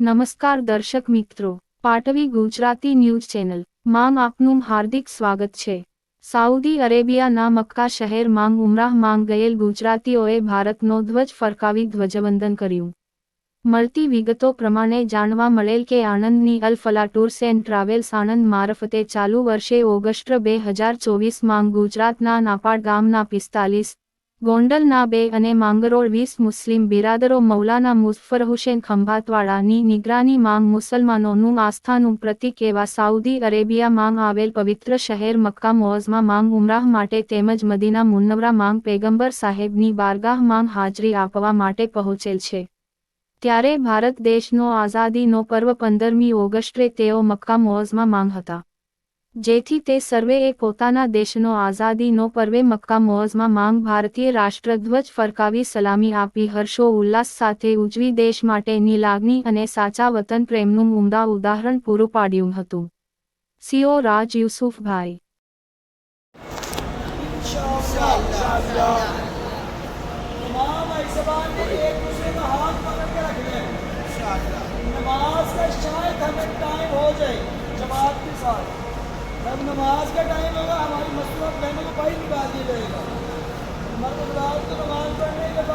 નમસ્કાર દર્શક મિત્રો, પાટવી ગુજરાતી ન્યૂઝ ચેનલ. માં આપનું હાર્દિક સ્વાગત છે. સાઉદી અરેબિયાના મક્કા શહેર માંગ ઉમરાહ માંગ ગયેલ ગુજરાતીઓએ ભારતનો ધ્વજ ફરકાવી ધ્વજવંદન કર્યું. મળતી વિગતો પ્રમાણે જાણવા મળેલ કે આણંદની Alfala tours and travels Anand મારફતે ચાલુ વર્ષે ઓગસ્ટ બે હજાર ચોવીસમાં ગુજરાતના નાપાડ ગામના પિસ્તાલીસ ગોંડલના બે અને માંગરોળ વીસ મુસ્લિમ બિરાદરો મૌલાના મુઝફર હુસેન ખંભાતવાળાની નિગરાની માંગ મુસલમાનોનું આસ્થાનું પ્રતીક એવા સાઉદી અરેબિયા માંગ આવેલ પવિત્ર શહેર મક્કા મોઝમાં માંગ ઉમરાહ માટે તેમજ મદીના મુન્નવરા માંગ પેગંબર સાહેબની બારગાહ માંગ હાજરી આપવા માટે પહોંચેલ છે. ત્યારે ભારત દેશનો આઝાદીનો પર્વ પંદરમી ઓગસ્ટે તેઓ મક્કા મોઝમાં માંગ હતા. જેથી તે સર્વેએ પોતાના દેશનો આઝાદીનો પર્વે મક્કા મોઝમાં માંગ ભારતીય રાષ્ટ્રધ્વજ ફરકાવી સલામી આપી હર્ષો ઉલ્લાસ સાથે ઉજવી દેશ માટેની લાગણી અને સાચા વતન પ્રેમનું ઉમદા ઉદાહરણ પૂરું પાડ્યું હતું સીઓ રાજ યુસુફભાઈ तमाम ऐसबान ने एक दूसरे का हाथ पकड़ के रख लें नमाज का शायद हमें टाइम हो जाए जमात के साथ जब नमाज का टाइम होगा हमारी मसरूफ बहनों को बाहर निकाल दिया जाएगा मर्द रात को नमाज पढ़ने के बाद जहाँ पे हम